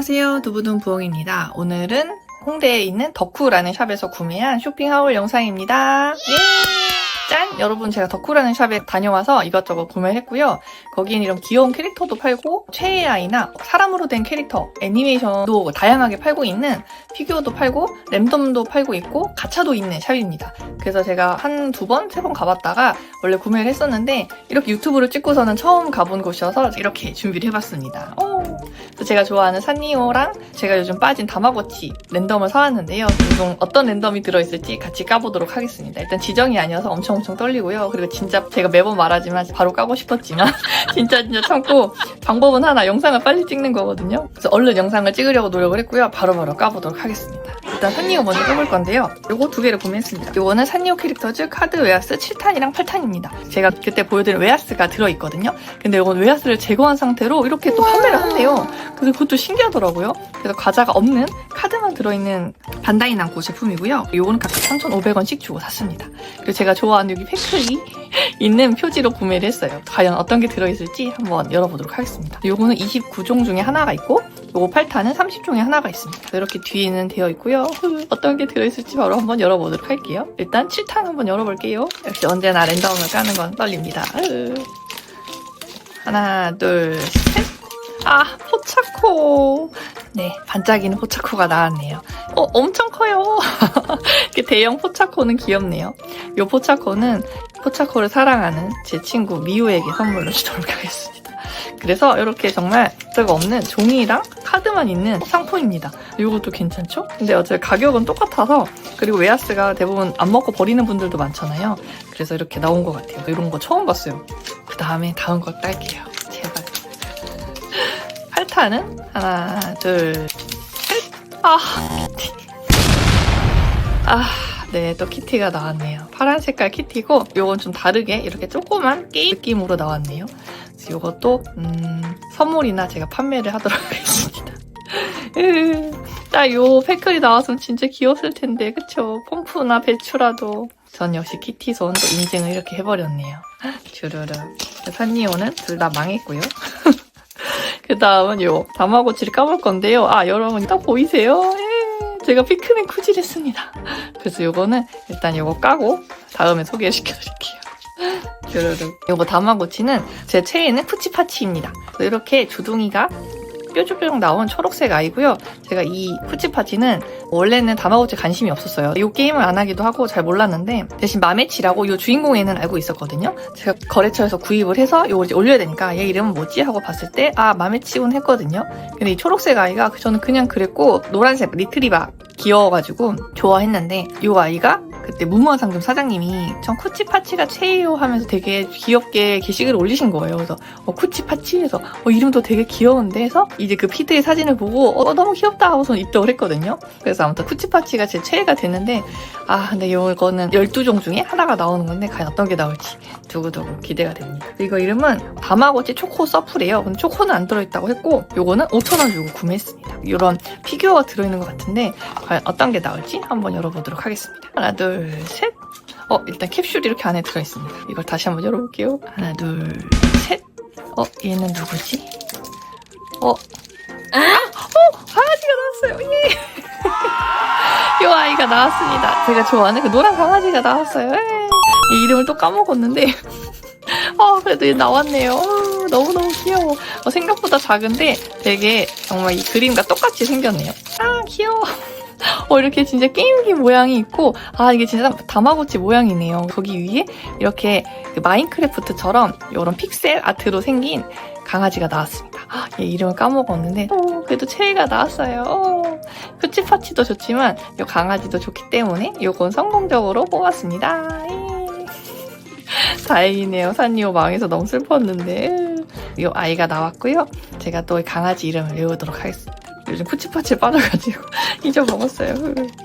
안녕하세요. 두부둥 부엉입니다. 오늘은 홍대에 있는 덕후라는 샵에서 구매한 쇼핑하울 영상입니다. 예! 짠! 여러분 제가 덕후라는 샵에 다녀와서 이것저것 구매를 했고요. 거기엔 이런 귀여운 캐릭터도 팔고 최애 아이나 사람으로 된 캐릭터, 애니메이션도 다양하게 팔고 있는 피규어도 팔고 랜덤도 팔고 있고 가차도 있는 샵입니다. 그래서 제가 한 두 번, 세 번 가봤다가 원래 구매를 했었는데 이렇게 유튜브를 찍고서는 처음 가본 곳이어서 이렇게 준비를 해봤습니다. 오. 그래서 제가 좋아하는 산리오랑 제가 요즘 빠진 다마고치 랜덤을 사왔는데요. 종 어떤 랜덤이 들어있을지 같이 까보도록 하겠습니다. 일단 지정이 아니어서 엄청 엄청 떨리고요. 그리고 진짜 제가 매번 말하지만 바로 까고 싶었지만 진짜 진짜 참고 방법은 하나 영상을 빨리 찍는 거거든요. 그래서 얼른 영상을 찍으려고 노력을 했고요. 바로바로 까보도록 하겠습니다. 일단 산리오 먼저 까볼 건데요. 요거 두 개를 구매했습니다. 요거는 산리오 캐릭터즈 카드 웨하스 7탄이랑 8탄입니다. 제가 그때 보여드린 웨하스가 들어있거든요. 근데 요건 웨하스를 제거한 상태로 이렇게 또 판매를 한대요. 그래서 그것도 신기하더라고요. 그래서 과자가 없는 카드만 들어있는 반다이 남고 제품이고요. 요거는 각각 3,500원씩 주고 샀습니다. 그리고 제가 좋아하는 여기 팩클이 있는 표지로 구매를 했어요. 과연 어떤 게 들어있을지 한번 열어보도록 하겠습니다. 요거는 29종 중에 하나가 있고 요거 8탄은 30종에 하나가 있습니다. 이렇게 뒤에는 되어 있고요. 어떤 게 들어있을지 바로 한번 열어보도록 할게요. 일단 7탄 한번 열어볼게요. 역시 언제나 랜덤을 까는 건 떨립니다. 으. 하나, 둘, 셋. 아, 포차코. 네, 반짝이는 포차코가 나왔네요. 어, 엄청 커요. 이렇게 대형 포차코는 귀엽네요. 이 포차코는 포차코를 사랑하는 제 친구 미우에게 선물로 주도록 하겠습니다. 그래서 이렇게 정말 별거 없는 종이랑 카드만 있는 상품입니다. 이것도 괜찮죠? 근데 어차피 가격은 똑같아서 그리고 웨하스가 대부분 안 먹고 버리는 분들도 많잖아요. 그래서 이렇게 나온 것 같아요. 이런 거 처음 봤어요. 그 다음에 다음 걸 딸게요. 제발. 8탄은 하나, 둘, 셋. 아, 키티. 아, 네, 또 키티가 나왔네요. 파란 색깔 키티고, 요건 좀 다르게 이렇게 조그만 게임 느낌으로 나왔네요. 요것도, 음, 선물이나 제가 판매를 하도록 하겠습니다. 딱 요 패클이 나왔으면 진짜 귀여웠을 텐데, 그쵸? pom프나 배추라도. 전 역시 키티 손도 인증을 이렇게 해버렸네요. 주르르. 산리오는 둘 다 망했고요. 그 다음은 요 다마고치를 까볼 건데요. 아 여러분 딱 보이세요? 예, 제가 피크맨 쿠지를 했습니다. 그래서 요거는 일단 요거 까고 다음에 소개시켜드릴게요. 요거 다마고치는 제 최애는 푸치파치입니다. 이렇게 주둥이가 뾰족뾰족 나온 초록색 아이고요. 제가 이 푸치파치는 원래는 다마고치 관심이 없었어요. 이 게임을 안 하기도 하고 잘 몰랐는데 대신 마메치라고 이 주인공에는 알고 있었거든요. 제가 거래처에서 구입을 해서 이걸 이제 올려야 되니까 얘 이름은 뭐지 하고 봤을 때 아 마메치군 했거든요. 근데 이 초록색 아이가 저는 그냥 그랬고 노란색 리트리바 귀여워가지고 좋아했는데 이 아이가 그때 무모한 상점 사장님이 전 쿠치파치가 최애요 하면서 되게 귀엽게 게시글을 올리신 거예요. 그래서 어, 쿠치파치 해서 어, 이름도 되게 귀여운데 해서 이제 그 피드의 사진을 보고 어, 너무 귀엽다 하고서 입덕을 했거든요. 그래서 아무튼 쿠치파치가 제 최애가 됐는데 아 근데 이거는 12종 중에 하나가 나오는 건데 과연 어떤 게 나올지 두고두고 기대가 됩니다. 이거 이름은 다마고치 초코 서플이에요. 근데 초코는 안 들어있다고 했고 요거는 5,000원 주고 구매했습니다. 이런 피규어가 들어있는 것 같은데 과연 어떤 게 나올지 한번 열어보도록 하겠습니다. 하나 둘 셋. 어 일단 캡슐이 이렇게 안에 들어 있습니다. 이걸 다시 한번 열어볼게요. 하나 둘 셋. 어 얘는 누구지? 어 아! 어! 강아지가 나왔어요. 예! 이 아이가 나왔습니다. 제가 좋아하는 그 노란 강아지가 나왔어요. 예. 이 이름을 또 까먹었는데 아 그래도 얘 나왔네요. 아, 너무너무 귀여워. 어, 생각보다 작은데 되게 정말 이 그림과 똑같이 생겼네요. 아 귀여워. 어, 이렇게 진짜 게임기 모양이 있고, 아, 이게 진짜 다마고치 모양이네요. 거기 위에 이렇게 그 마인크래프트처럼 이런 픽셀 아트로 생긴 강아지가 나왔습니다. 아, 얘 이름을 까먹었는데, 어, 그래도 최애가 나왔어요. 어, 푸치파치도 좋지만, 이 강아지도 좋기 때문에 이건 성공적으로 뽑았습니다. 예. 다행이네요. 산리오 망해서 너무 슬펐는데. 이 아이가 나왔고요. 제가 또이 강아지 이름을 외우도록 하겠습니다. 요즘 푸치파치에 빠져가지고 잊어먹었어요.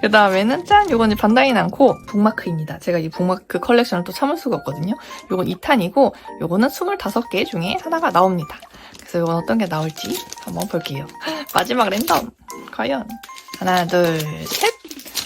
그 다음에는 짠! 요거는 반다이 남고 북마크입니다. 제가 이 북마크 컬렉션을 또 참을 수가 없거든요. 요건 2탄이고 요거는 25개 중에 하나가 나옵니다. 그래서 요건 어떤 게 나올지 한번 볼게요. 마지막 랜덤! 과연 하나 둘 셋!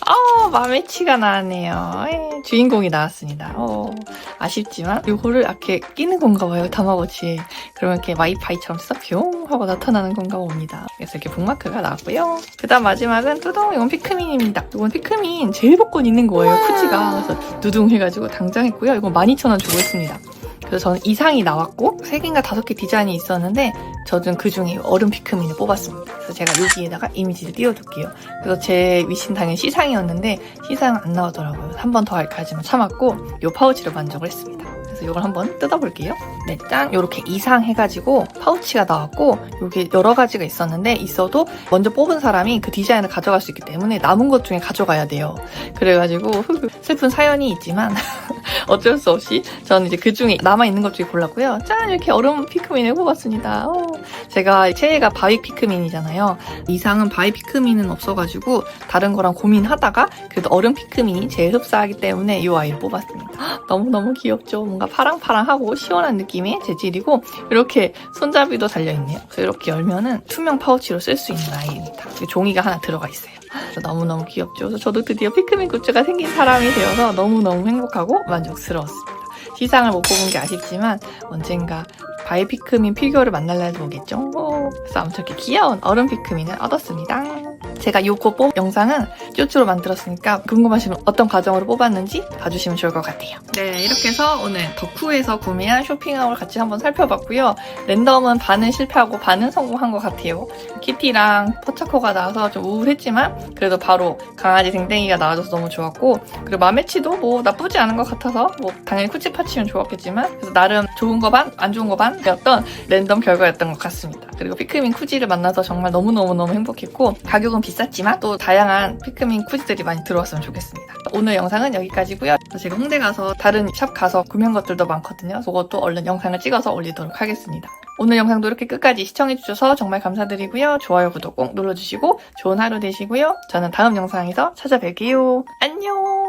어, 마메치가 나왔네요. 에, 주인공이 나왔습니다. 어, 아쉽지만 요거를 이렇게 끼는 건가 봐요, 다마고치에. 그러면 이렇게 와이파이처럼 싹뿅뿅 하고 나타나는 건가 봅니다. 그래서 이렇게 북마크가 나왔고요. 그 다음 마지막은 뚜둥 이건 피크민입니다. 이건 피크민 제일 복권 있는 거예요. 쿠지가. 그래서 두둥 해가지고 당장 했고요. 이건 12,000원 주고 있습니다. 그래서 저는 이상이 나왔고 3개인가 5개 디자인이 있었는데 저는 그 중에 얼음 피크민을 뽑았습니다. 그래서 제가 여기에다가 이미지를 띄워둘게요. 그래서 제 위신 당연 시상이었는데 시상은 안 나오더라고요. 한 번 더 할까 하지만 참았고 이 파우치로 만족을 했습니다. 그래서 이걸 한번 뜯어볼게요. 네, 짠! 이렇게 이상 해가지고 파우치가 나왔고 이게 여러 가지가 있었는데 있어도 먼저 뽑은 사람이 그 디자인을 가져갈 수 있기 때문에 남은 것 중에 가져가야 돼요. 그래가지고 슬픈 사연이 있지만 어쩔 수 없이 저는 이제 그 중에 남아있는 것 중에 골랐고요. 짠! 이렇게 얼음 피크민을 뽑았습니다. 어, 제가 최애가 바위 피크민이잖아요. 이상은 바위 피크민은 없어가지고 다른 거랑 고민하다가 그래도 얼음 피크민이 제일 흡사하기 때문에 이 아이를 뽑았습니다. 헉, 너무너무 귀엽죠? 뭔가 파랑파랑하고 시원한 느낌의 재질이고 이렇게 손잡이도 달려있네요. 이렇게 열면은 투명 파우치로 쓸 수 있는 아이입니다. 이 종이가 하나 들어가 있어요. 너무너무 귀엽죠. 저도 드디어 피크민 굿즈가 생긴 사람이 되어서 너무너무 행복하고 만족스러웠습니다. 시상을 못 뽑은 게 아쉽지만 언젠가 바이 피크민 피규어를 만날 날도 오겠죠. 오, 그래서 아무튼 이렇게 귀여운 얼음 피크민을 얻었습니다. 제가 요거 뽑 영상은 쭈쭈로 만들었으니까 궁금하시면 어떤 과정으로 뽑았는지 봐주시면 좋을 것 같아요. 네, 이렇게 해서 오늘 덕후에서 구매한 쇼핑하울 같이 한번 살펴봤고요. 랜덤은 반은 실패하고 반은 성공한 것 같아요. 키티랑 포차코가 나와서 좀 우울했지만 그래도 바로 강아지 댕댕이가 나와줘서 너무 좋았고 그리고 마메치도 뭐 나쁘지 않은 것 같아서 뭐 당연히 쿠치파치면 좋았겠지만 그래서 나름 좋은 거 반, 안 좋은 거 반이었던 랜덤 결과였던 것 같습니다. 그리고 피크민 쿠지를 만나서 정말 너무너무너무 행복했고 가격은 비쌌지만 또 다양한 피크민 쿠지들이 많이 들어왔으면 좋겠습니다. 오늘 영상은 여기까지고요. 제가 홍대 가서 다른 샵 가서 구매한 것들도 많거든요. 그것도 얼른 영상을 찍어서 올리도록 하겠습니다. 오늘 영상도 이렇게 끝까지 시청해주셔서 정말 감사드리고요. 좋아요, 구독 꼭 눌러주시고 좋은 하루 되시고요. 저는 다음 영상에서 찾아뵐게요. 안녕!